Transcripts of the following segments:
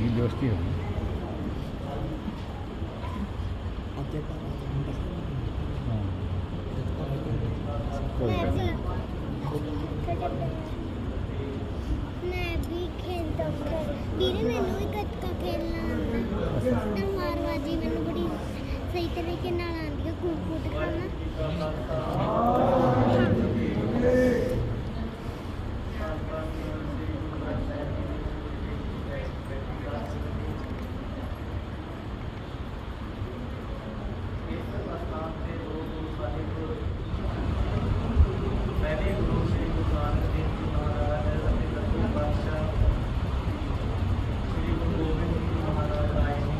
ਚੰਗੀ ਦੋਸਤੀ ਹੋ। ਮੈਂ ਵੀ ਖੇਡਦਾ ਹਾਂ ਵੀਰੇ ਮੈਨੂੰ ਵੀ ਗੱਤਕਾ ਖੇਡਣਾ ਆਉਂਦਾ। ਤਲਵਾਰਬਾਜ਼ੀ ਮੈਨੂੰ ਬੜੀ ਸਹੀ ਤਰੀਕੇ ਨਾਲ ਆਉਂਦੀ ਹੈ ਕੂਟ ਕੂਟ ਕਰਨਾ ਪਹਿਲੇ ਗੁਰੂ ਸ੍ਰੀ ਗੁਰੂ ਨਾਨਕ ਦੇਵ ਜੀ ਮਹਾਰਾਜ ਅਤੇ ਦਸਵੇਂ ਪਾਤਸ਼ਾਹ ਸ੍ਰੀ ਗੁਰੂ ਗੋਬਿੰਦ ਸਿੰਘ ਜੀ ਮਹਾਰਾਜ ਆਏ ਨੇ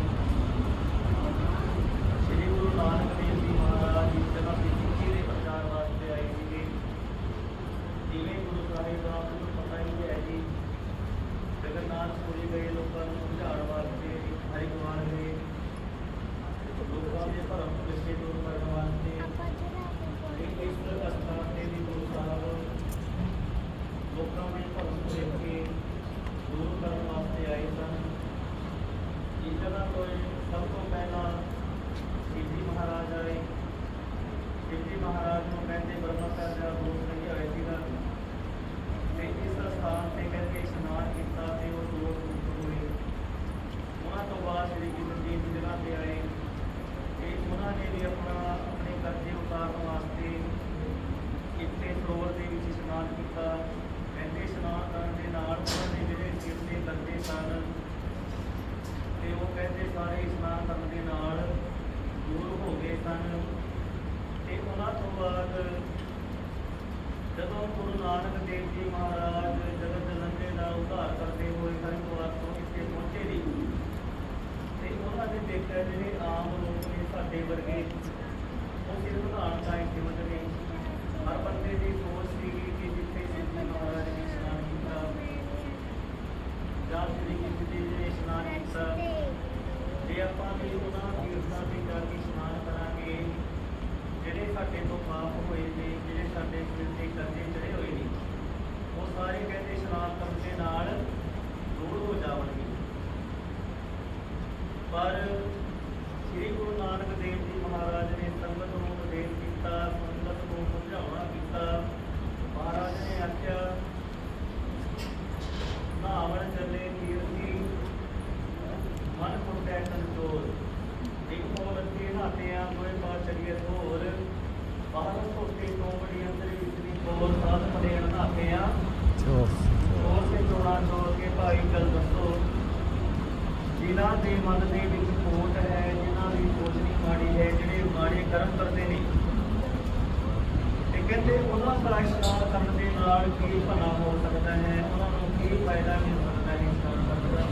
ਸ੍ਰੀ ਗੁਰੂ ਨਾਨਕ ਦੇਵ ਜੀ ਮਹਾਰਾਜ ਇਸ ਜਗ੍ਹਾ ਤੇ ਸਿੱਖੀ ਦੇ ਪ੍ਰਚਾਰ ਵਾਸਤੇ ਆਏ ਸੀਗੇ ਜਿਵੇਂ ਗੁਰੂ ਸਾਹਿਬ ਦਾ ਆਪ ਨੂੰ ਪਤਾ ਹੀ ਹੈ ਜੀ ਜਗਨਨਾਥਪੁਰੀ ਗਏ ਲੋਕਾਂ ਨੂੰ ਸਮਝਾਉਣ ਵਾਸਤੇ ਹਰਿਦੁਆਰ ਗਏ ਲੋਕਾਂ ਦੇ ਭਰਮ ਭੁਲੇਖੇ ਦੂਰ ਕਰਨ ਵਾਸਤੇ ਆਪਾਂ ਜਿਹੜਾ ਇਹ ਇਸ ਅਸਥਾਨ ਤੇ ਵੀ ਗੁਰੂ ਸਾਹਿਬ ਲੋਕਾਂ ਦੇ ਭਰਮ ਭੁਲੇਖੇ ਦੂਰ ਕਰਨ ਵਾਸਤੇ ਆਏ ਸਨ ਇਸ ਜਗ੍ਹਾ ਤੋਂ ਇਹ ਸਭ ਤੋਂ ਪਹਿਲਾਂ ਸ਼ਿਵਜੀ ਮਹਾਰਾਜ ਆਏ ਸ਼ਿਵਜੀ ਮਹਾਰਾਜ ਨੂੰ ਕਹਿੰਦੇ ਬ੍ਰਹਮਾ ਦਾ ਰੂਪ ਨਹੀਂ ਹੋਇਆ ਸੀਗਾ ਤੇ ਇਸ ਸਥਾਨ ਤੇ ਕਹਿੰਦੇ ਇਸ਼ਨਾਨ ਕੀਤਾ ਤੇ ਉਹ ਦੋ ਰੂਪ ਹੋਏ ਉਹਨਾਂ ਤੋਂ ਬਾਅਦ ਸ੍ਰੀ ਕ੍ਰਿਸ਼ਨ ਜੀ ਦੀ ਜਗ੍ਹਾ ਤੇ ਆਏ ਤੇ ਉਹਨਾਂ ਨੇ ਵੀ ਆਪਣਾ ਆਪਣੇ ਕਰਜ਼ੇ ਉਤਾਰਨ ਵਾਸਤੇ ਇੱਥੇ ਸਰੋਵਰ ਦੇ ਵਿੱਚ ਇਸ਼ਨਾਨ ਕੀਤਾ ਕਹਿੰਦੇ ਇਸ਼ਨਾਨ ਕਰਨ ਦੇ ਨਾਲ ਉਹਨਾਂ ਦੇ ਜਿਹੜੇ ਸਿਰ ਦੇ ਕਰਜ਼ੇ ਸਨ ਤੇ ਉਹ ਕਹਿੰਦੇ ਸਾਰੇ ਇਸ਼ਨਾਨ ਕਰਨ ਦੇ ਨਾਲ ਦੂਰ ਹੋ ਗਏ ਸਨ ਤੇ ਉਹਨਾਂ ਤੋਂ ਬਾਅਦ ਜਦੋਂ ਗੁਰੂ ਨਾਨਕ ਦੇਵ ਜੀ ਮਹਾਰਾਜ ਜਗਤ ਜਨਮੇ ਦਾ ਉਧਾਰ ਕਰਦੇ ਹੋਏ ਹਰਿਦੁਆਰ ਤੋਂ ਇੱਥੇ ਪਹੁੰਚੇ ਨੇ ਤੇ ਉਹਨਾਂ ਨੇ ਦੇਖਿਆ ਜਿਹੜੇ ਆਮ ਲੋਕ ਨੇ ਸਾਡੇ ਵਰਗੇ, ਉਹ ਸਿਰਫ ਨਹਾਉਣ ਦਾ ਇੰਤਜ਼ਾਮ ਨੇ। ਹਰ ਬੰਦੇ ਦੀ ਸੋਚ ਸੀਗੀ ਕਿ ਜਿੱਥੇ ਸਿੱਧੂ ਮਹਾਰਾਜ ਨੇ ਇਸ਼ਨਾਨ ਕੀਤਾ, ਜਾਂ ਸ੍ਰੀ ਕ੍ਰਿਸ਼ਨ ਜੀ ਨੇ ਇਸ਼ਨਾਨ ਕੀਤਾ, ਜੇ ਆਪਾਂ ਵੀ ਉਹਨਾਂ ਤੀਰਥਾਂ ਤੇ ਜਾ ਕੇ ਇਸ਼ਨਾਨ ਕਰਾਂਗੇ, ਜਿਹੜੇ ਸਾਡੇ ਤੋਂ ਪਾਪ ਹੋਏ ਨੇ, ਜਿਹੜੇ ਸਾਡੇ ਸਿਰ ਤੇ ਕਰਜ਼ੇ ਚੜੇ ਹੋਏ ਨੇ। ਉਹ ਸਾਰੇ ਕਹਿੰਦੇ ਇਸ਼ਨਾਨ ਕਰਨ ਦੇ ਨਾਲ ਦੂਰ ਹੋ ਜਾਣਗੇ ਪਰ ਸ੍ਰੀ ਗੁਰੂ ਨਾਨਕ ਦੇਵ ਜੀ ਮਹਾਰਾਜ ਨੇ ਸੰਗਤ ਨੂੰ ਉਪਦੇਸ਼ ਕੀਤਾ ਸੰਗਤ ਨੂੰ ਸਮਝਾਉਣਾ ਕੀਤਾ। ਮਹਾਰਾਜ ਨੇ ਆਖਿਆ ਨਾਵਣ ਚੱਲੇ ਕੀਰਤੀ ਮਨ ਕੁੰਟੈ ਕੰਟਰੋਲ। ਇੱਕ ਮੋਲ ਅੱਗੇ ਨਾਤਿਆਂ ਦੋਏ ਪਾ ਚਲੀਏ ਹੋਰ ਬਾਹਰ ਚੋ ਜਿਨ੍ਹਾਂ ਦੇ ਮਨ ਦੇ ਵਿੱਚ ਖੋਟ ਹੈ ਜਿਨ੍ਹਾਂ ਦੀ ਸੋਚਣੀ ਮਾੜੀ ਹੈ ਜਿਹੜੇ ਮਾੜੇ ਕਰਮ ਕਰਦੇ ਨੇ ਤੇ ਕਹਿੰਦੇ ਉਹਨਾਂ ਦਾ ਇਸ਼ਨਾਨ ਕਰਨ ਦੇ ਨਾਲ ਕੀ ਭਲਾ ਹੋ ਸਕਦਾ ਹੈ? ਉਹਨਾਂ ਨੂੰ ਕੀ ਫਾਇਦਾ ਮਿਲ ਸਕਦਾ ਹੈ ਇਸ਼ਨਾਨ ਕਰਨ ਦਾ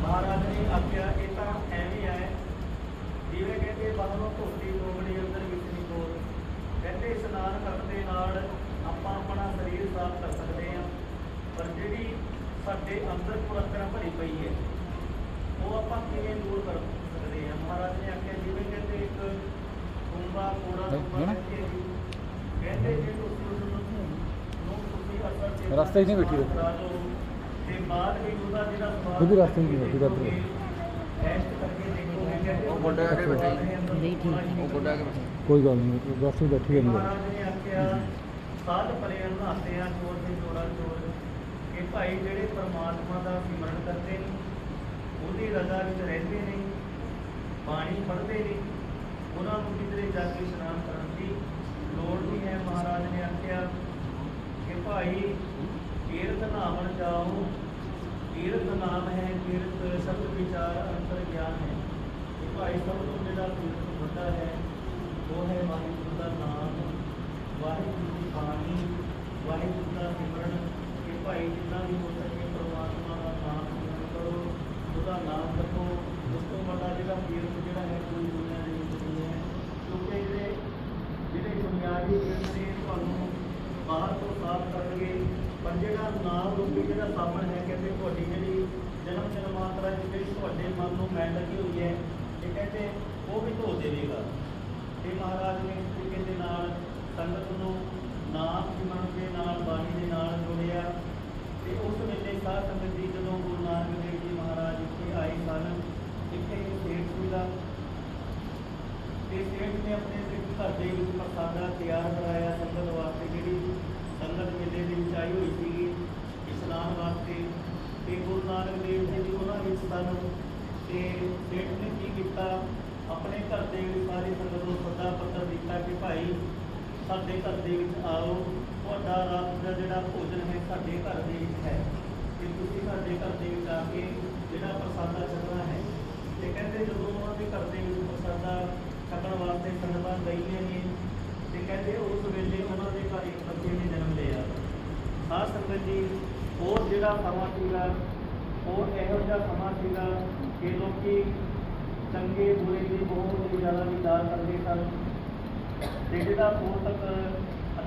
ਮਹਾਰਾਜ ਨੇ ਆਖਿਆ ਇਹ ਤਾਂ ਐਵੇਂ ਹੈ ਜਿਵੇਂ ਕਹਿੰਦੇ ਬਾਹਰੋਂ ਧੋਤੀ ਲੋਬੜੀ ਅੰਦਰ ਵਿੱਚ ਨਹੀਂ ਕੋਲ ਕਹਿੰਦੇ ਇਸ਼ਨਾਨ ਕਰਨ ਦੇ ਨਾਲ ਆਪਾਂ ਆਪਣਾ ਸਰੀਰ ਸਾਫ਼ ਕਰ ਸਕਦੇ ਹਾਂ ਪਰ ਜਿਹੜੀ ਸਾਡੇ ਅੰਦਰ ਕੁੜਤਰਾ ਭਰੀ ਪਈ ਹੈ ਉਹ ਆਪਾਂ ਕਿਵੇਂ ਦੂਰ ਕਰ ਸਕਦੇ ਹਾਂ ਮਹਾਰਾਜ ਨੇ ਆਖਿਆ ਜਿਵੇਂ ਕਹਿੰਦੇ ਇੱਕ ਕੁੰਬਾ ਕੂੜਾ ਨਾ? ਕਹਿੰਦੇ ਜੀ ਤੁਸੀਂ ਉਸ ਨੂੰ ਨੂੰ ਤੁਸੀਂ ਅਸਰ ਤੇ ਰਸਤੇ 'ਚ ਨਹੀਂ ਬੈਠੀ ਤੇ ਬਾਅਦ ਵਿੱਚ ਉਹਦਾ ਜਿਹੜਾ ਸਵਾਦ ਉਹ ਵੀ ਰਸਤੇ 'ਚ ਨਹੀਂ ਬੈਠੀ, ਨੂੰ। ਟੈਸਟ ਕਰਕੇ ਕਹਿੰਦੇ ਉਹ ਗੋਡੇ ਆ ਕੇ ਬੈਠੀ। ਨਹੀਂ ਠੀਕ ਉਹ ਗੋਡਾ ਕੇ ਬੈਠੀ। ਕੋਈ ਗੱਲ ਨਹੀਂ ਰਸਤੇ 'ਚ ਬੈਠੀ ਹੈ ਮਹਾਰਾਜ ਨੇ ਆਖਿਆ ਸਾਧ ਪਰੇ ਨਹਾਤੇ ਆ ਚੋਰ ਤੇ ਜੋੜਾ ਚੋਰ ਕਿ ਭਾਈ ਜਿਹੜੇ ਪਰਮਾਤਮਾ ਦਾ ਸਿਮਰਨ ਕਰਦੇ ਨੇ ਉਹਦੀ ਰਜ਼ਾ ਵਿੱਚ ਰਹਿੰਦੇ ਨੇ ਬਾਣੀ ਪੜ੍ਹਦੇ ਨੇ ਉਹਨਾਂ ਨੂੰ ਕਿਧਰੇ ਜਾ ਕੇ ਇਸ਼ਨਾਨ ਕਰਨ ਦੀ ਲੋੜ ਨਹੀਂ ਹੈ। ਮਹਾਰਾਜ ਨੇ ਆਖਿਆ ਕਿ ਭਾਈ, ਤੀਰਥ ਨਾਮਣ ਜਾਓ। ਤੀਰਥ ਨਾਮ ਹੈ, ਤੀਰਥ ਸ਼ਬਦ ਵਿਚਾਰ, ਅੰਤਰ ਗਿਆਨ ਹੈ। ਕਿ ਭਾਈ ਸਭ ਤੋਂ ਜਿਹੜਾ ਤੀਰਥ ਵੱਡਾ ਹੈ, ਉਹ ਹੈ ਵਾਹਿਗੁਰੂ ਦਾ ਨਾਮ। ਵਾਹਿਗੁਰੂ ਦੀ ਬਾਣੀ, ਵਾਹਿਗੁਰੂ ਭਾਈ ਜਿੰਨਾ ਵੀ ਹੋ ਸਕੇ ਪਰਮਾਤਮਾ ਦਾ ਨਾਮ ਸਿਮਰਨ ਕਰੋ, ਉਹਦਾ ਨਾਮ ਰੱਖੋ। ਉਸ ਤੋਂ ਵੱਡਾ ਜਿਹੜਾ ਤੀਰਥ ਜਿਹੜਾ ਹੈ, ਕੋਈ ਦੁਨੀਆ ਦੇ ਵਿੱਚ ਨਹੀਂ ਹੈ। ਕਿਉਂਕਿ ਜਿਹੜੇ ਜਿਹੜੇ ਬੁਨਿਆਦੀ ਤੀਰਥ ਨੇ ਤੁਹਾਨੂੰ ਬਾਹਰ ਤੋਂ ਸਾਫ਼ ਕਰਨਗੇ, ਪਰ ਜਿਹੜਾ ਨਾਮ ਰੂਪੀ ਜਿਹੜਾ ਸਾਬਣ ਹੈ, ਕਹਿੰਦੇ ਤੁਹਾਡੀ ਜਿਹੜੀ ਜਨਮ ਜਨਮਾਂਤਰਾ ਦੀ ਜਿਹੜੀ ਤੁਹਾਡੇ ਮਨ ਨੂੰ ਮੈਲ ਲੱਗੀ ਹੋਈ ਹੈ, ਇਹ ਕਹਿੰਦੇ ਉਹ ਵੀ ਧੋ ਦੇਵੇਗਾ। ਤੇ ਮਹਾਰਾਜ ਨੇ ਇਸ ਤਰੀਕੇ ਦੇ ਨਾਲ ਸੰਗਤ ਨੂੰ ਨਾਮ ਸਿਮਰਨ ਦੇ ਨਾਲ, ਬਾਣੀ ਦੇ ਨਾਲ ਜੋੜਿਆ। ਤੇ ਉਸ ਵੇਲੇ ਸਾਧ ਸੰਗਤ ਜੀ ਜਦੋਂ ਗੁਰੂ ਨਾਨਕ ਦੇਵ ਜੀ ਮਹਾਰਾਜ ਇੱਥੇ ਆਏ ਸਨ, ਇੱਥੇ ਇੱਕ ਸੇਠ ਸੀਗਾ ਤੇ ਸੇਠ ਨੇ ਆਪਣੇ ਸਿੱਖ ਘਰ ਦੇ ਵਿੱਚ ਪ੍ਰਸਾਦਾ ਤਿਆਰ ਕਰਾਇਆ ਸੰਗਤ ਵਾਸਤੇ, ਜਿਹੜੀ ਸੰਗਤ ਮੇਲੇ ਦੇ ਵਿੱਚ ਆਈ ਹੋਈ ਸੀਗੀ ਇਸ਼ਨਾਨ ਵਾਸਤੇ। ਤੇ ਗੁਰੂ ਨਾਨਕ ਦੇਵ ਜੀ ਦੀ ਉਹਨਾਂ ਵਿੱਚ ਸਨ ਤੇ ਸੇਠ ਨੇ ਕੀ ਕੀਤਾ? ਆਪਣੇ ਘਰ ਦੇ ਵਿੱਚ ਸਾਰੀ ਸੰਗਤ ਨੂੰ ਸੱਦਾ ਪੱਤਰ ਦਿੱਤਾ ਕਿ ਭਾਈ, ਸਾਡੇ ਘਰ ਦੇ ਵਿੱਚ ਆਓ। ਤੁਹਾਡਾ ਰਾਤ ਦਾ ਜਿਹੜਾ ਭੋਜਨ ਹੈ ਸਾਡੇ ਘਰ ਦੇ ਵਿੱਚ ਹੈ। ਤੇ ਤੁਸੀਂ ਸਾਡੇ ਘਰ ਦੇ ਵਿੱਚ ਆ ਕੇ ਜਿਹੜਾ ਪ੍ਰਸਾਦਾ ਛਕਣਾ ਹੈ, ਤੇ ਕਹਿੰਦੇ ਜਦੋਂ ਉਹਨਾਂ ਦੇ ਘਰ ਦੇ ਵਿੱਚ ਪ੍ਰਸਾਦਾ ਛਕਣ ਵਾਸਤੇ ਸੰਗਤਾਂ ਗਈਆਂ ਨੇ, ਤੇ ਕਹਿੰਦੇ ਉਸ ਵੇਲੇ ਉਹਨਾਂ ਦੇ ਘਰ ਇੱਕ ਬੱਚੇ ਨੇ ਜਨਮ ਲਿਆ। ਸਾਧ ਸੰਗਤ ਜੀ ਉਹ ਜਿਹੜਾ ਸਮਾਂ ਸੀਗਾ ਉਹ ਇਹੋ ਜਿਹਾ ਸਮਾਂ ਸੀਗਾ ਕਿ ਲੋਕੀ ਚੰਗੇ ਬੁਰੇ ਦੀ ਬਹੁਤ ਹੀ ਜ਼ਿਆਦਾ ਵਿਚਾਰ ਕਰਦੇ ਸਨ। ਤੇ ਜਿਹੜਾ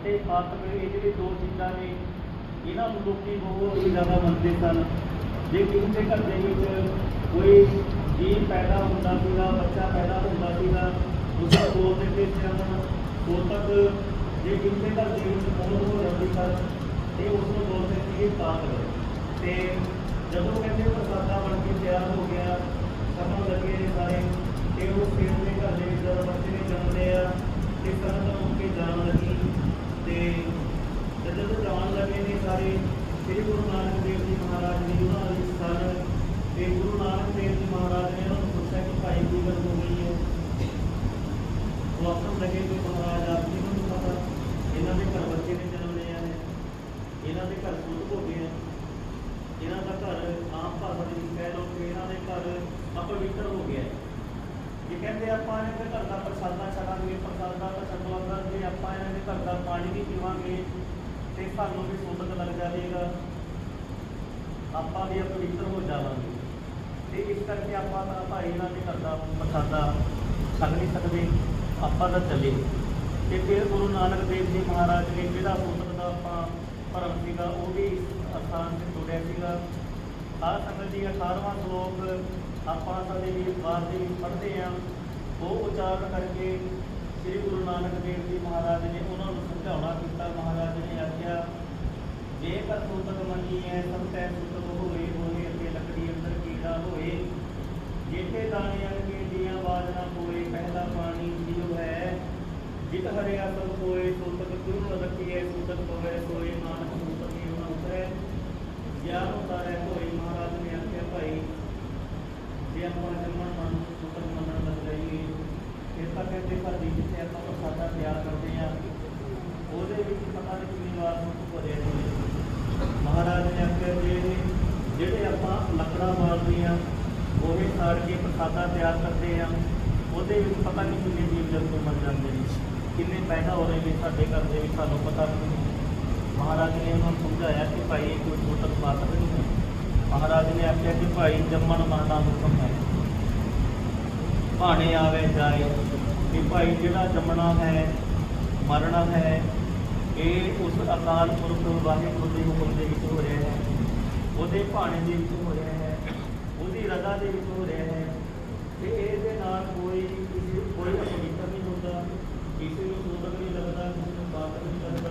ਪੋਤਕ ਅਤੇ ਪਾਤਕ ਇਹ ਜਿਹੜੇ ਦੋ ਚੀਜ਼ਾਂ ਨੇ, ਇਹਨਾਂ ਨੂੰ ਲੋਕੀ ਬਹੁਤ ਹੀ ਜ਼ਿਆਦਾ ਮੰਨਦੇ ਸਨ। ਜੇ ਕਿਸੇ ਦੇ ਘਰ ਦੇ ਵਿੱਚ ਕੋਈ ਜੀਵ ਪੈਦਾ ਹੁੰਦਾ ਸੀਗਾ, ਬੱਚਾ ਪੈਦਾ ਹੁੰਦਾ ਸੀਗਾ ਉਸ ਨੂੰ ਬੋਲ ਦਿੰਦੇ ਸਨ ਤੱਕ ਜੇ ਕਿਸੇ ਦੇ ਘਰ ਦੇ ਵਿੱਚ ਮੌਤ ਹੋ ਜਾਂਦੀ ਸਨ, ਤੇ ਉਸ ਨੂੰ ਬੋਲਦੇ ਸੀਗੇ ਪਾਤਕ ਤੇ ਜਦੋਂ ਕਹਿੰਦੇ ਪ੍ਰਸਾਦਾ ਬਣ ਕੇ ਤਿਆਰ ਹੋ ਗਿਆ ਸਭਨ ਲੱਗੇ ਨੇ ਸਾਰੇ, ਤੇ ਉਹ ਫਿਰ ਦੇ ਘਰ ਦੇ ਵਿੱਚ ਜਦੋਂ ਬੱਚੇ ਨੇ ਜੰਮਦੇ ਆ ਤੇ ਸੰਗਤ ਨੂੰ ਕੇ ਜਾਣ ਲੱਗੀ ਤੇ ਤੇ ਜਦੋਂ ਜਾਣ ਲੱਗੇ ਨੇ ਸਾਰੇ ਸ੍ਰੀ ਗੁਰੂ ਨਾਨਕ ਦੇਵ ਜੀ ਮਹਾਰਾਜ ਨੇ ਉਹਨਾਂ ਦੇ ਵਿੱਚ ਸਨ ਤੇ ਗੁਰੂ ਨਾਨਕ ਦੇਵ ਜੀ ਮਹਾਰਾਜ ਨੇ ਉਹਨਾਂ ਨੂੰ ਪੁੱਛਿਆ ਕਿ ਭਾਈ ਕੀ ਗੱਲ ਹੋ ਗਈ ਹੈ ਉਹ ਆਪਣ ਲੱਗੇ ਕਿ ਮਹਾਰਾਜ ਆਪ ਜੀ ਨੂੰ ਪਤਾ ਇਹਨਾਂ ਦੇ ਘਰ ਬੱਚੇ ਨੇ ਜਨਮ ਲਿਆ ਹੈ ਇਹਨਾਂ ਦੇ ਘਰ ਸੁੱਤ ਹੋ ਗਏ ਹੈ ਇਹਨਾਂ ਦਾ ਘਰ ਆਮ ਭਾਸ਼ਾ ਦੇ ਵਿੱਚ ਕਹਿ ਲਓ ਕਿ ਇਹਨਾਂ ਦੇ ਘਰ ਅਪਵਿੱਤਰ ਹੋ ਗਿਆ ਹੈ ਜੇ ਕਹਿੰਦੇ ਆਪਾਂ ਇਹਨਾਂ ਦੇ ਘਰ ਦਾ ਪ੍ਰਸਾਦਾ ਛਕਾਂਗੇ ਪ੍ਰਸਾਦਾ ਤਾਂ ਛਕਵਾਂਗਾ ਜੇ ਆਪਾਂ ਇਹਨਾਂ ਦੇ ਘਰ ਦਾ ਪਾਣੀ ਵੀ ਪੀਵਾਂਗੇ ਤੇ ਸਾਨੂੰ ਵੀ ਸੋਧਕ ਲੱਗ ਜਾਵੇਗਾ। ਆਪਾਂ ਵੀ ਅਪਵਿੱਤਰ ਹੋ ਜਾਵਾਂਗੇ। ਤੇ ਇਸ ਕਰਕੇ ਆਪਾਂ ਤਾਂ ਭਾਈ ਇਹਨਾਂ ਦੇ ਘਰ ਦਾ ਪ੍ਰਸਾਦਾ ਛਕ ਨਹੀਂ ਸਕਦੇ, ਆਪਾਂ ਤਾਂ ਚੱਲੇ। ਤੇ ਫਿਰ ਗੁਰੂ ਨਾਨਕ ਦੇਵ ਜੀ ਮਹਾਰਾਜ ਨੇ ਜਿਹੜਾ ਸੋਧਕ ਦਾ ਆਪਾਂ ਭਰਮ ਸੀਗਾ, ਉਹ ਵੀ ਇਸ ਅਸਥਾਨ ਤੇ ਜੁੜਿਆ ਸੀਗਾ। ਆਹ ਸੰਗਤ ਜੀ 18ਵਾਂ ਸ਼ਲੋਕ ਆਪਾਂ ਸਾਡੇ ਵੀ ਬਾਰ ਦੇ ਵਿੱਚ ਪੜ੍ਹਦੇ ਹਾਂ। ਉਹ ਉਚਾਰਨ ਕਰਕੇ ਸ੍ਰੀ ਗੁਰੂ ਨਾਨਕ ਦੇਵ ਜੀ ਮਹਾਰਾਜ ਨੇ ਉਹਨਾਂ ਨੂੰ ਸਮਝਾਉਣਾ ਕੀਤਾ। ਮਹਾਰਾਜ ਨੇ ਆਖਿਆ ਜੇ ਕਰ ਸੂਤਕ ਮੰਨੀ ਹੈ ਸਭ ਤੈ ਸੂਤਕ ਹੋਏ ਹੋਏ ਅਤੇ ਲੱਕੜੀ ਅੰਦਰ ਕੀੜਾ ਹੋਏ। ਜੇਠੇ ਦਾਣੇ ਅਣਕੇ ਦੀਆਂ ਬਾਜ ਨਾ ਹੋਏ ਪਹਿਲਾ ਪਾਣੀ ਜੀਵ ਹੈ। ਜਿਤ ਹਰਿਆ ਸਭ ਹੋਏ ਸੂਤਕ ਗੁਰੂ ਰਖੀਏ ਸੂਤਕ ਹੋਵੇ ਸੋਏ ਨਾਨਕ ਸੂਤਕ ਹੀ ਉਹਨਾਂ ਉਤਰੇ ਗਿਆਨ ਉਤਾਰੇ ਹੋਏ ਮਹਾਰਾਜ ਨੇ ਆਖਿਆ ਭਾਈ ਜੇ ਆਪਾਂ ਜੰਮਣ ਮਨ ਸੂਤਕ ਮੰਨਣ ਲੱਗ ਜਾਈਏ ਫਿਰ ਤਾਂ ਕਹਿੰਦੇ ਘਰ ਦੀ ਜਿੱਥੇ ਆਪਾਂ ਪ੍ਰਸਾਦਾ ਤਿਆਰ ਕਰਦੇ ਆ ਉਹਦੇ ਵਿੱਚ ਪਤਾ ਨਹੀਂ ਕਿੰਨੀ ਵਾਰ ਨੂੰ ਭਰੇ ਨੇ ਮਹਾਰਾਜ ਨੇ ਆਖਿਆ ਜੇ ਜਿਹੜੇ ਆਪਾਂ ਲੱਕੜਾਂ ਮਾਰਦੇ ਆ ਉਹ ਵੀ ਸਾੜ ਕੇ ਪ੍ਰਸਾਦਾ ਤਿਆਰ ਕਰਦੇ ਆ ਉਹਦੇ ਵਿੱਚ ਪਤਾ ਨਹੀਂ ਕਿੰਨੇ ਜੀਵ ਜੰਤੂ ਮਰ ਜਾਂਦੇ ਨੇ ਕਿੰਨੇ ਪੈਦਾ ਹੋ ਰਹੇ ਨੇ ਸਾਡੇ ਘਰ ਦੇ ਵਿੱਚ ਸਾਨੂੰ ਪਤਾ ਨਹੀਂ। ਮਹਾਰਾਜ ਨੇ ਉਹਨਾਂ ਨੂੰ ਸਮਝਾਇਆ ਕਿ ਭਾਈ ਇਹ ਕੋਈ ਛੋਟਾ ਬਾਤ ਨਹੀਂ ਹੈ। ਮਹਾਰਾਜ ਨੇ ਆਖਿਆ ਕਿ ਭਾਈ ਜੰਮਣ ਮਰਨਾ ਹੁਕਮ ਹੈ। ਭਾਣੇ ਆਵੇ ਜਾਏ ਕਿ ਭਾਈ ਜਿਹੜਾ ਜੰਮਣਾ ਹੈ, ਮਰਨਾ ਹੈ, ਇਹ ਉਸ ਅਕਾਲ ਪੁਰਖ ਵਾਹਿਗੁਰੂ ਦੇ ਹੁਕਮ ਦੇ ਵਿੱਚ ਹੋ ਰਿਹਾ ਹੈ। ਉਹਦੇ ਭਾਣੇ ਦੇ ਵਿੱਚ ਹੋ ਰਿਹਾ ਹੈ, ਉਹਦੀ ਰਜ਼ਾ ਦੇ ਵਿੱਚ ਹੋ ਰਿਹਾ ਹੈ। ਤੇ ਇਹਦੇ ਨਾਲ ਕੋਈ ਕੋਈ ਅਪਵਿੱਤਰ ਨਹੀਂ ਹੁੰਦਾ ਕਿਸੇ ਨੂੰ ਸੋਧਕ ਨਹੀਂ ਲੱਗਦਾ ਕਿਸੇ ਨੂੰ ਬਾਤ ਨਹੀਂ ਲੱਗਦਾ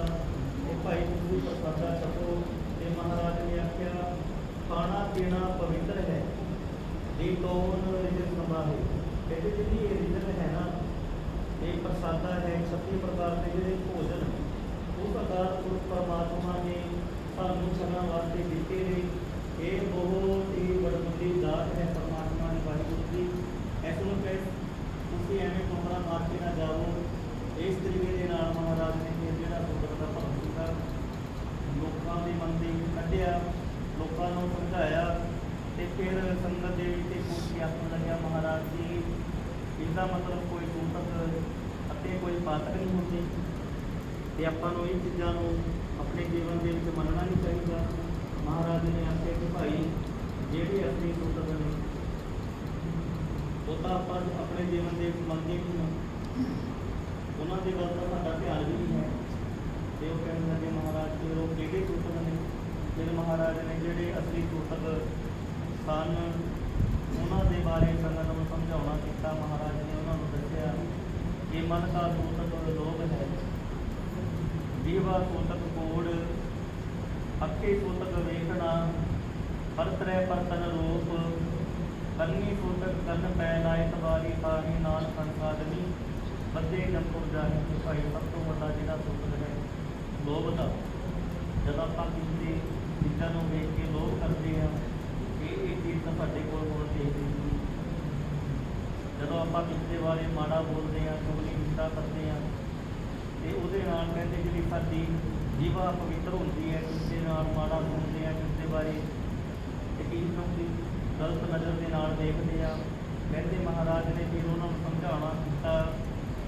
ਤੇ ਭਾਈ ਤੁਸੀਂ ਪ੍ਰਸਾਦਾ ਛਕੋ ਤੇ ਮਹਾਰਾਜ ਨੇ ਆਖਿਆ ਖਾਣਾ ਪੀਣਾ ਪਵਿੱਤਰ ਹੈ ਜੇ ਕੌਣ ਰਿਜਤ ਸਮਾਹੇ ਕਹਿੰਦੇ ਜਿਹੜੀ ਇਹ ਰਿਜਤ ਹੈ ਨਾ ਇਹ ਪ੍ਰਸਾਦਾ ਹੈ 36 ਪ੍ਰਕਾਰ ਦੇ ਜਿਹੜੇ ਭੋਜਨ ਉਹ ਪ੍ਰਕਾਰ ਪੁਰਖ ਪਰਮਾਤਮਾ ਨੇ ਸਾਨੂੰ ਛਕਣ ਵਾਸਤੇ ਦਿੱਤੇ ਨੇ ਇਹ ਬਹੁਤ ਹੀ ਵੱਡੀ ਦਾਤ ਹੈ ਪਰਮਾਤਮਾ ਨੇ ਵਾਹਿਗੁਰੂ ਦੀ ਇਸ ਨੂੰ ਕਹੇ ਤੁਸੀਂ ਐਵੇਂ ਟੋਕਰਾ ਮਾਰ ਕੇ ਨਾ ਜਾਓ ਇਸ ਤਰੀਕੇ ਦੇ ਨਾਲ ਮਹਾਰਾਜ ਨੇ ਫਿਰ ਜਿਹੜਾ ਸੁੰਦਰ ਦਾ ਭਰਮ ਕੀਤਾ ਲੋਕਾਂ ਦੇ ਮਨ ਦੇ ਵਿੱਚ ਕੱਢਿਆ ਲੋਕਾਂ ਨੂੰ ਸਮਝਾਇਆ ਤੇ ਫਿਰ ਸੰਗਤ ਦੇ ਵਿੱਚ ਇੱਕ ਕੁਰਸੀ ਆਖਣ ਲੱਗਿਆ ਮਹਾਰਾਜ ਜੀ ਇਸਦਾ ਮਤਲਬ ਕੋਈ ਸੂਤਕ ਅਤੇ ਕੋਈ ਪਾਤਕ ਨਹੀਂ ਹੁੰਦੇ ਤੇ ਆਪਾਂ ਨੂੰ ਇਹ ਚੀਜ਼ਾਂ ਨੂੰ ਆਪਣੇ ਜੀਵਨ ਦੇ ਵਿੱਚ ਮੰਨਣਾ ਨਹੀਂ ਚਾਹੀਦਾ। ਮਹਾਰਾਜ ਨੇ ਆਖਿਆ ਕਿ ਭਾਈ, ਜਿਹੜੇ ਅਸਲੀ ਸੂਤਕ ਨੇ, ਉਹ ਤਾਂ ਆਪਾਂ ਆਪਣੇ ਜੀਵਨ ਦੇ ਵਿੱਚ ਮੰਨਦੇ ਨਹੀਂ ਹਾਂ ਉਹਨਾਂ ਦੇ ਵੱਲ ਤਾਂ ਸਾਡਾ ਧਿਆਨ ਵੀ ਨਹੀਂ ਹੈ। ਤੇ ਉਹ ਕਹਿਣ ਲੱਗੇ, ਮਹਾਰਾਜ ਜੀ ਉਹ ਕਿਹੜੇ ਸੂਤਕ ਨੇ? ਜਿਹੜੇ ਮਹਾਰਾਜ ਨੇ ਜਿਹੜੇ ਅਸਲੀ ਸੂਤਕ ਸਨ, ਉਹਨਾਂ ਦੇ ਬਾਰੇ ਸੰਗਤ ਨੂੰ ਸਮਝਾਉਣਾ ਕੀਤਾ। ਮਹਾਰਾਜ ਨੇ ਉਹਨਾਂ ਨੂੰ ਦੱਸਿਆ ਕਿ ਮਨ ਦਾ ਸੂਤਕ ਲੋਭ ਹੈ। ਦੀਵਾ ਸੋਤਕ ਕੋੜ ਅੱਖੇ ਸੋਤਕ ਵੇਖਣਾ, ਪਰਤਰੇ ਪਰਤਨ ਰੂਪ, ਕੰਨੀ ਸੋਤਕ ਕੰਨ ਪੈ ਲਾਇਤ ਵਾਰੀ ਪਾਹੀ ਨਾਲ ਸੰਸਾਦਨੀ ਬੱਦੇ ਜੰਪੁਰ ਜਾਹੇ ਤੇ ਭਾਈ ਸਭ ਤੋਂ ਵੱਡਾ ਜਿਹੜਾ ਸੂਤਕ ਹੈ, ਲੋਭ ਦਾ। ਜਦੋਂ ਆਪਾਂ ਕਿਸੇ ਚੀਜ਼ਾਂ ਨੂੰ ਵੇਖ ਕੇ ਲੋਭ ਕਰਦੇ ਹਾਂ, ਇਹ ਇਹ ਚੀਜ਼ ਤਾਂ ਸਾਡੇ ਕੋਲ ਹੋਣ ਚਾਹੀਦੀ ਜਦੋਂ ਆਪਾਂ ਕਿਸੇ ਬਾਰੇ ਮਾੜਾ ਬੋਲਦੇ ਹਾਂ ਚੁਗਲੀ ਨਿੰਦਾ ਕਰਦੇ ਸਾਡੀ ਜੀਵਾ ਪਵਿੱਤਰ ਹੁੰਦੀ ਹੈ ਕਿਸੇ ਨਾਲ ਮਾੜਾ ਸੁਣਦੇ ਆ ਦੇ ਬਾਰੇ ਯਕੀਨ ਨੂੰ ਕਿ ਗਲਤ ਨਜ਼ਰ ਦੇ ਨਾਲ ਦੇਖਦੇ ਆ। ਕਹਿੰਦੇ ਮਹਾਰਾਜ ਨੇ ਫਿਰ ਉਹਨਾਂ ਨੂੰ ਸਮਝਾਉਣਾ ਕੀਤਾ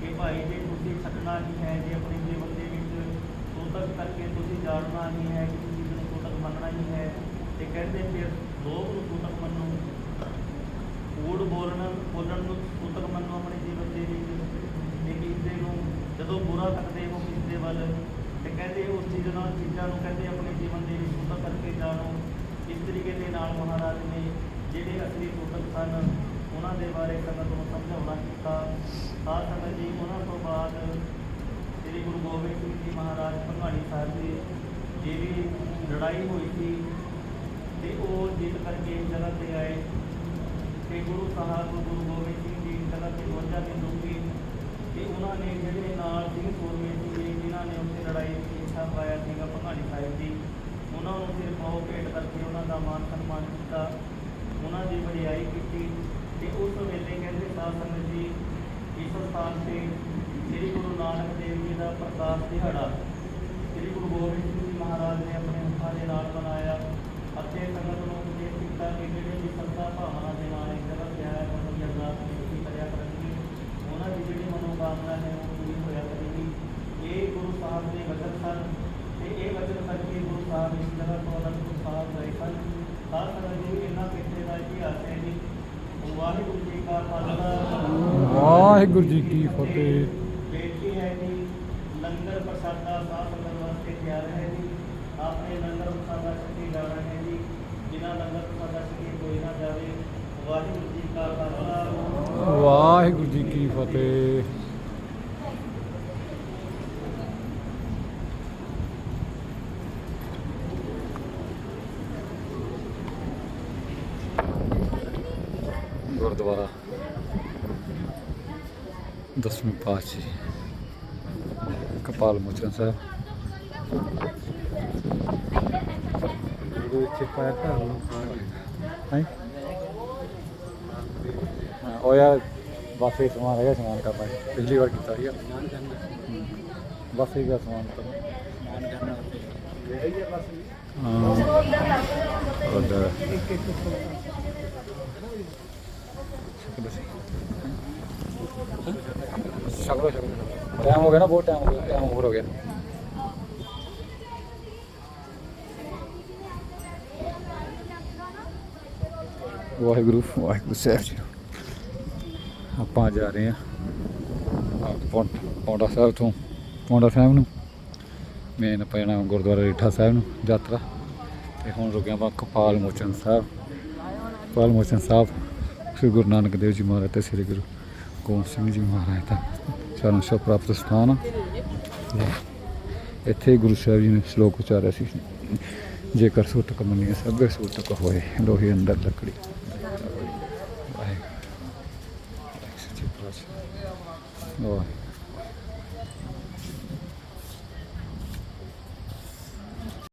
ਕਿ ਭਾਈ ਜੇ ਤੁਸੀਂ ਛੱਡਣਾ ਨਹੀਂ ਹੈ, ਜੇ ਆਪਣੇ ਜੀਵਨ ਦੇ ਵਿੱਚ ਸੋਧਕ ਕਰਕੇ ਤੁਸੀਂ ਜਾਣਨਾ ਨਹੀਂ ਹੈ ਕਿ ਤੁਸੀਂ ਨੂੰ ਸੋਧਕ ਮੰਨਣਾ ਹੀ ਹੈ, ਤੇ ਕਹਿੰਦੇ ਫਿਰ ਲੋਕ ਨੂੰ ਸੋਧਕ ਮੰਨੋ, ਊੜ ਬੋਲਣ ਬੋਲਣ ਨੂੰ ਸੋਧਕ ਮੰਨੋ ਆਪਣੇ ਜੀਵਨ ਦੇ ਵਿੱਚ, ਤੇ ਕਿਸੇ ਨੂੰ ਜਦੋਂ ਬੁਰਾ ਤੱਕਦੇ ਹੋ ਕਿਸੇ ਵੱਲ ਕਹਿੰਦੇ ਉਸ ਚੀਜ਼ ਨਾਲ ਚੀਜ਼ਾਂ ਨੂੰ ਕਹਿੰਦੇ ਆਪਣੇ ਜੀਵਨ ਦੇ ਵਿੱਚ ਸੋਤਕ ਕਰਕੇ ਜਾਣੋ ਇਸ ਤਰੀਕੇ ਦੇ ਨਾਲ ਮਹਾਰਾਜ ਨੇ ਜਿਹੜੇ ਅਸਲੀ ਸੋਤਕ ਸਨ, ਉਹਨਾਂ ਦੇ ਬਾਰੇ ਸੰਗਤ ਨੂੰ ਸਮਝਾਉਣਾ ਕੀਤਾ। ਸਾਧ ਸੰਗਤ ਜੀ, ਉਹਨਾਂ ਤੋਂ ਬਾਅਦ ਸ੍ਰੀ ਗੁਰੂ ਗੋਬਿੰਦ ਸਿੰਘ ਜੀ ਮਹਾਰਾਜ ਭੰਗਾਣੀ ਸਾਹਿਬ ਦੀ ਜਿਹੜੀ ਲੜਾਈ ਹੋਈ ਸੀ ਤੇ ਉਹ ਜਿੱਤ ਕਰਕੇ ਜਗ੍ਹਾ ਤੇ ਆਏ। ਤੇ ਗੁਰੂ ਸਾਹਿਬ, ਗੁਰੂ ਗੋਬਿੰਦ ਸਿੰਘ ਜੀ ਜਗ੍ਹਾ ਤੇ ਪਹੁੰਚਾ ਕੇ ਦੁਖੀ ਤੇ ਉਹਨਾਂ ਨੇ ਜਿਹੜੇ ਨਾਲ ਸਿੰਘ ਸੂਰਮੇ ਸੀ ਜਿਨ੍ਹਾਂ ਨੇ ਉੱਥੇ ਲੜਾਈ ਵਿੱਚ ਹਿੱਸਾ ਸੀਗਾ ਭੰਗਾਣੀ ਸਾਹਿਬ ਦੀ ਉਹਨਾਂ ਨੂੰ ਸਿਰ ਪਾਉ ਭੇਟ ਕਰਕੇ ਉਹਨਾਂ ਦਾ ਮਾਨ ਸਨਮਾਨ ਕੀਤਾ। ਉਹਨਾਂ ਦੀ ਵਡਿਆਈ ਕੀਤੀ ਤੇ ਉਸ ਵੇਲੇ ਕਹਿੰਦੇ ਸਾਧ ਸੰਗਤ ਜੀ, ਇਸ ਸਥਾਨ ਤੇ ਸ੍ਰੀ ਗੁਰੂ ਨਾਨਕ ਦੇਵ ਜੀ ਦਾ ਪ੍ਰਕਾਸ਼ ਦਿਹਾੜਾ, ਸ੍ਰੀ ਗੁਰੂ ਗੋਬਿੰਦ ਸਿੰਘ ਜੀ ਮਹਾਰਾਜ ਨੇ ਆਪਣੇ ਹੱਥਾਂ ਦੇ ਨਾਲ ਬਣਾਇਆ ਅਤੇ ਸੰਗਤ ਨੂੰ ਉਪਦੇਸ਼ ਕੀਤਾ ਕਿ ਜਿਹੜੇ ਵੀ ਸੰਤਾਂ ਭਾਵਨਾ ਦੇ ਨਾਲ ਇੱਕ ਜਗ੍ਹਾ ਤੇ ਆਇਆ ਕਰਨ ਦੀ ਅਰਦਾਸ ਬੇਨਤੀ ਕਰਿਆ ਕਰਨਗੇ ਉਹਨਾਂ ਦੀ ਜਿਹੜੀ ਮਨੋਕਾਮਨਾ ਹੈ ਉਹ ਪੂਰੀ ਹੋਇਆ ਕਰੇਗੀ ਇਹ ਗੁਰੂ ਸਾਹਿਬ ਦੇ ਵਚਨ ਸਨ ਤੇ ਇਹ ਵਚਨ ਕਰਕੇ ਗੁਰੂ ਸਾਹਿਬ ਇਸ ਜਗ੍ਹਾ ਤੋਂ ਅਨੰਦਪੁਰ ਸਾਹਿਬ ਗਏ ਸਨ ਸਾਧ ਸੰਗਤ ਜੀ ਇਹਨਾਂ ਪਿੱਛੇ ਦਾ ਇਤਿਹਾਸ ਹੈ ਜੀ ਵਾਹਿਗੁਰੂ ਜੀ ਕਾ ਖਾਲਸਾ ਵਾਹਿਗੁਰੂ ਜੀ ਕੀ ਫਤਿਹ। ਬੇਨਤੀ ਹੈ ਜੀ ਲੰਗਰ ਪ੍ਰਸਾਦਾ ਸਾਧ ਸੰਗਤ ਵਾਸਤੇ ਤਿਆਰ ਹੈ ਜੀ। ਆਪਣੇ ਲੰਗਰ ਪ੍ਰਸਾਦਾ ਛਕੀ ਜਾਣਾ ਹੈ ਜੀ। ਜਿਨ੍ਹਾਂ ਲੰਗਰ ਪ੍ਰਸਾਦਾ ਛਕੀ ਕੋਈ ਨਾ ਜਾਵੇ ਵਾਹਿਗੁਰੂ ਜੀ ਕਾ ਖਾਲਸਾ। ਵਾਹਿਗੁਰੂ ਜੀ ਕੀ ਫਤਿਹ। ਦਸਵੀਂ ਪਾਤਸ਼ਾਹੀ ਕਪਾਲ ਮੋਚਨ ਸਾਹਿਬ। ਇਹਦੇ ਵਿੱਚ ਪਾਇਆ ਘਰ ਨੂੰ ਹੈ? ਹਾਂ, ਉਹ ਯਾਰ ਬਸ ਇਹ ਸਮਾਨ ਹੈਗਾ ਸਮਾਨ ਕਰਨਾ। ਪਿਛਲੀ ਵਾਰ ਕੀਤਾ ਸੀਗਾ। ਇਹ ਦਾ ਸਮਾਨ ਕਰਨਾ। ਹਾਂ। ਉਹਦਾ ਟਾਈਮ ਹੋ ਗਿਆ ਨਾ ਬਹੁਤ ਟਾਈਮ ਹੋ ਗਿਆ ਟਾਈਮ ਹੋ ਗਿਆ। ਵਾਹਿਗੁਰੂ ਵਾਹਿਗੁਰੂ ਸਾਹਿਬ ਜੀ। ਆਪਾਂ ਜਾ ਰਹੇ ਹਾਂ ਪੌਂਡਾ ਸਾਹਿਬ ਤੋਂ ਪੌਂਡਾ ਸਾਹਿਬ ਨੂੰ। ਮੇਨ ਪੈਣਾ ਗੁਰਦੁਆਰਾ ਰੀਠਾ ਸਾਹਿਬ ਨੂੰ ਯਾਤਰਾ। ਤੇ ਹੁਣ ਰੁਕੇ ਆਪਾਂ ਕਪਾਲ ਮੋਚਨ ਸਾਹਿਬ। ਕਪਾਲ ਮੋਚਨ ਸਾਹਿਬ ਸ੍ਰੀ ਗੁਰੂ ਨਾਨਕ ਦੇਵ ਜੀ ਮਹਾਰਾਜ ਤੇ ਸ੍ਰੀ ਗੁਰੂ ਗੋਬਿੰਦ ਸਿੰਘ ਜੀ ਮਹਾਰਾਜ ਦਾ ਚਰਨ ਛੋਹ ਪ੍ਰਾਪਤ ਸਥਾਨ। ਆ। ਤੇ ਇੱਥੇ ਗੁਰੂ ਸਾਹਿਬ ਜੀ ਨੇ ਸ਼ਲੋਕ ਉਚਾਰਿਆ ਸੀ। ਜੇਕਰ ਸੂਤਕ ਮੰਨੀਏ ਸਭੇ ਸੂਤਕ ਹੋਏ, ਲੋਹੀ ਅੰਦਰ ਲੱਕੜੀ। ਵਾਹਿਗੁਰੂ। ਵਾਹਿਗੁਰੂ ਸੱਚੇ ਪਾਤਸ਼ਾਹ ਵਾਹਿਗੁਰੂ